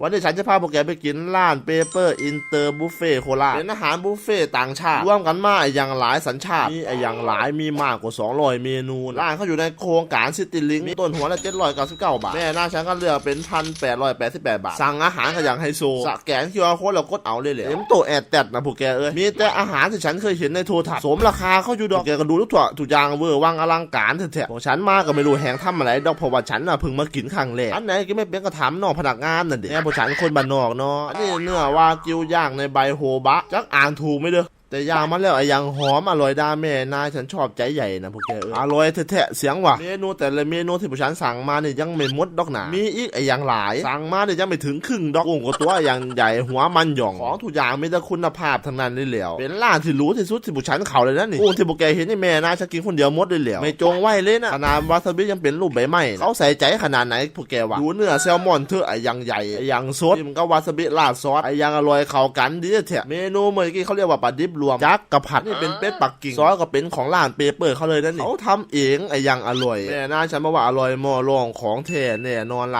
วันนี้ฉันจะพาพวกแกไปกินร้านเปเปอร์อินเตอร์บุฟเฟ่โคราชเป็นอาหารบุฟเฟ่ต่างชาติร่วมกันมาอย่างหลายสัญชาติมีอย่างหลายมีมากกว่า200เมนูร้านเขาอยู่ในโครงการซิตี้ลิงมีต้นหัวละ799บาทแม่หน้าฉันก็เลือกเป็น1,888บาท สั่งอาหารก็อย่างไฮโซสแกนคิวอาร์โค้ดแล้วกดเอาเลยเลยเต็มโตแอดแตดนะพวกแกเอ้ยมีแต่อาหารที่ฉันเคยเห็นในโทรทัศน์สมราคาเขาอยู่ดอกแกก็ดูทุกถั่วทุกอย่างเวอร์วังอลังการแท้ๆของฉันมาก็ไม่รู้แหงทำอะไรดอกเพราะว่าฉันน่ะเพิ่งมากินครั้งแรกอันไหนก็ไม่เป็นกระถามนอกพนักงานนั่นเด็ผู้ชายคนบ้านนอกเนาะนี่เนื้อวากิวย่างในใบโฮบะจักอ่านถูกไหมเด้อ แต่ย่างมาแล้วไอ้ยังหอมอร่อยดาแม่นายฉันชอบใจใหญ่นะพวกแกเอออร่อยแท้ๆเสียงว่ะเมนูแต่ละเมนูที่ผู้ฉันสั่งมาเนี่ยยังไม่หมดดอกหนามีอีกไอ้ยังหลายสั่งมาเนี่ยยังไม่ถึงครึ่งดอกโอ่งก็ตัวอย่างใหญ่หัวมันหย่องของทุกอย่างมีแต่คุณภาพทั้งนั้นเลยแหล้วเป็นร้านที่รู้ที่สุดที่ผู้ฉันเขาเลยนะนี่โอ้ที่พวกแกเห็นนี่แม่นายฉันกินคนเดียวหมดเลยแหล้วไม่จงไว้เลยนะขนาดวาซาบิยังเป็นรูปใบไม้เขาใส่ใจขนาดไหนพวกแกวะดูเนื้อแซลมอนเธอะไอ้ยังใหญ่ไอ้ยังสดจิ้มกับวาซาบิราดซอสไอ้ยังอร่อยเข้ากันดีแท้เมนูเมื่อกี้เขาเรียกว่าปลาดิบรวมจักกะผัดนี่เป็นเป็ดปักกิ่งซอสก็เป็นของร้านเปเปอร์เขาเลยนั่นนี่เขาทำเองไอ้ยังอร่อยแม่น่าฉันมาว่าอร่อยหม้อรองของแท้แน่นอนร้าน